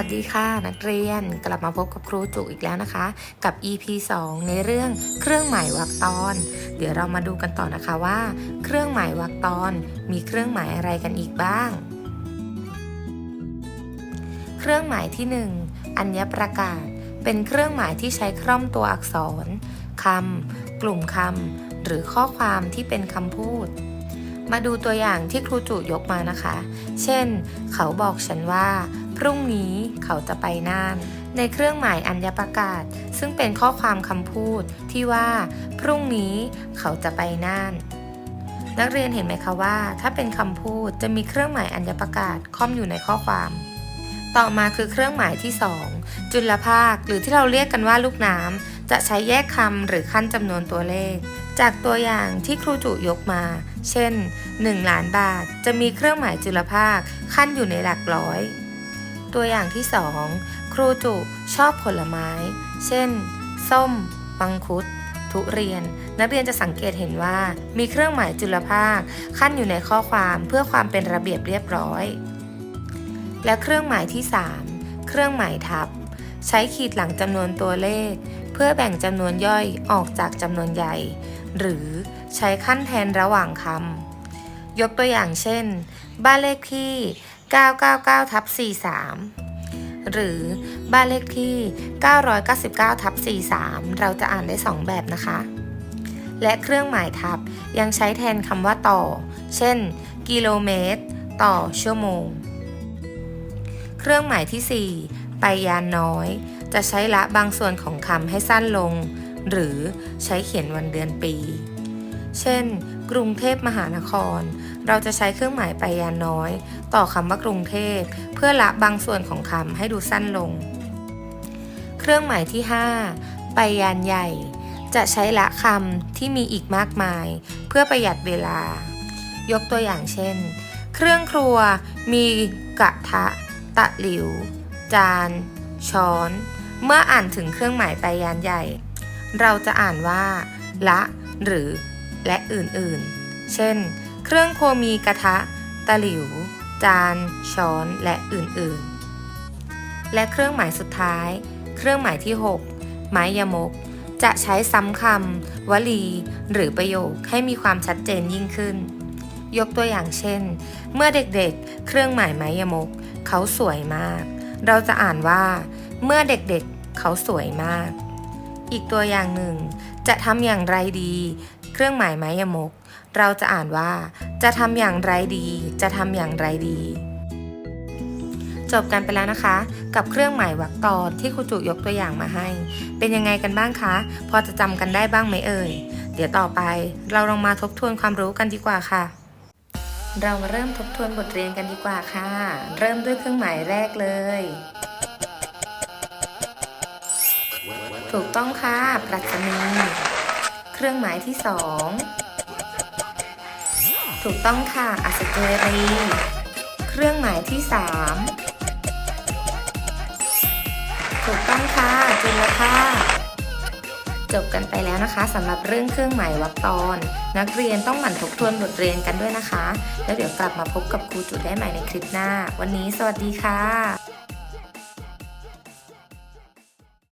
วัสดีค่ะ นักเรียนกลับมาพบกับครูจุอีกแล้วนะคะ กับ EP 2 ในเรื่องเครื่องหมายวรรคตอน เดี๋ยวเรามาดูกันต่อนะคะว่า เครื่องหมายวรรคตอน มีเครื่องหมายอะไรกันอีกบ้าง เครื่องหมายที่ 1 อัญญประกาศ เป็นเครื่องหมายที่ใช้คร่อมตัวอักษรคำกลุ่มคำหรือข้อความที่เป็นคำพูด มาดูตัวอย่างที่ครูจุยกมานะคะ เช่น เขาบอกฉันว่า พรุ่งนี้เขาจะไปน่าน ในเครื่องหมายอัญญประกาศ ซึ่งเป็นข้อความคำพูดที่ว่า พรุ่งนี้เขาจะไปน่าน นักเรียนเห็นไหมคะว่า ถ้าเป็นคำพูดจะมีเครื่องหมายอัญญประกาศค่อมอยู่ในข้อความ ต่อมาคือเครื่องหมายที่ 2 จุลภาคหรือที่เราเรียกกันว่าลูกน้ำจะใช้แยกคำหรือขั้นจำนวนตัวเลข จากตัวอย่างที่ครูจุยกมา เช่น 1 ล้านบาทจะมีเครื่องหมายจุลภาคขั้นอยู่ในหลักร้อย ตัวอย่างที่ 2 ครูจุชอบผลไม้ เช่น ส้มมังคุด ทุเรียน นักเรียนจะสังเกตเห็นว่า มีเครื่องหมายจุลภาคขั้นอยู่ในข้อความเพื่อความเป็นระเบียบเรียบร้อย และเครื่องหมายที่ 3 เครื่องหมายทับ ใช้ขีดหลังจำนวนตัวเลข เพื่อแบ่งจำนวนย่อยออกจากจำนวนใหญ่ หรือใช้ขั้นแทนระหว่างคำยกตัวอย่างเช่น บ้านเลขที่ 999ทับ43 หรือบ้านเลขที่ 999ทับ43 เราจะอ่านได้ 2 แบบนะคะ และเครื่องหมายทับยังใช้แทนคำว่าต่อ เช่น กิโลเมตร ต่อชั่วโมง เครื่องหมายที่ 4 ไปยานน้อย จะใช้ละบางส่วนของคำให้สั้นลง หรือใช้เขียนวันเดือนปี เช่น กรุงเทพมหานคร เราจะใช้เครื่องหมายไปยานน้อย ต่อคำว่ากรุงเทพ เพื่อละบางส่วนของคำให้ดูสั้นลง เครื่องหมายที่ 5 ไปยานใหญ่ จะใช้ละคำที่มีอีกมากมาย เพื่อประหยัดเวลา ยกตัวอย่างเช่น เครื่องครัวมีกระทะ ตะหลิว จาน ช้อนเมื่ออ่านถึงเครื่องหมายไปยานใหญ่ เราจะอ่านว่า ละ หรือ และอื่นๆ เช่น เครื่องครัวมีกระทะ ตะหลิว จาน ช้อน และอื่นๆ และเครื่องหมายสุดท้าย เครื่องหมายที่ 6 ไม้ยมก จะใช้ซ้ำคำวลี หรือประโยคให้มีความชัดเจนยิ่งขึ้น ยกตัวอย่างเช่น เมื่อเด็กๆ เครื่องหมายไม้ยมก เขาสวยมาก เราจะอ่านว่า เมื่อเด็กๆ เขาสวยมาก อีกตัวอย่างหนึ่ง จะทำอย่างไรดี เครื่องหมายไม้ยมก เราจะอ่านว่า จะทำอย่างไรดี จะทำอย่างไรดี จบกันไปแล้วนะคะ กับเครื่องหมายวรรคตอนที่ครูจุยกตัวอย่างมาให้ เป็นยังไงกันบ้างคะ พอจะจำกันได้บ้างไหมเอ่ย เดี๋ยวต่อไปเราลองมาทบทวนความรู้กันดีกว่าค่ะเรามาเริ่มทบทวนบทเรียนกันดีกว่าค่ะ เริ่มด้วยเครื่องหมายแรกเลย ถูกต้องค่ะ ปรัชนี เครื่องหมายที่สอง ถูกต้องค่ะ อัศเจรี เครื่องหมายที่สามถูกต้องค่ะจุลภาคจบกันไปแล้วนะคะสำหรับเรื่องเครื่องหมายวรรคตอน นักเรียนต้องหมั่นทบทวนบทเรียนกันด้วยนะคะ แล้วเดี๋ยวกลับมาพบกับครูจุดได้ใหม่ในคลิปหน้า วันนี้สวัสดีค่ะ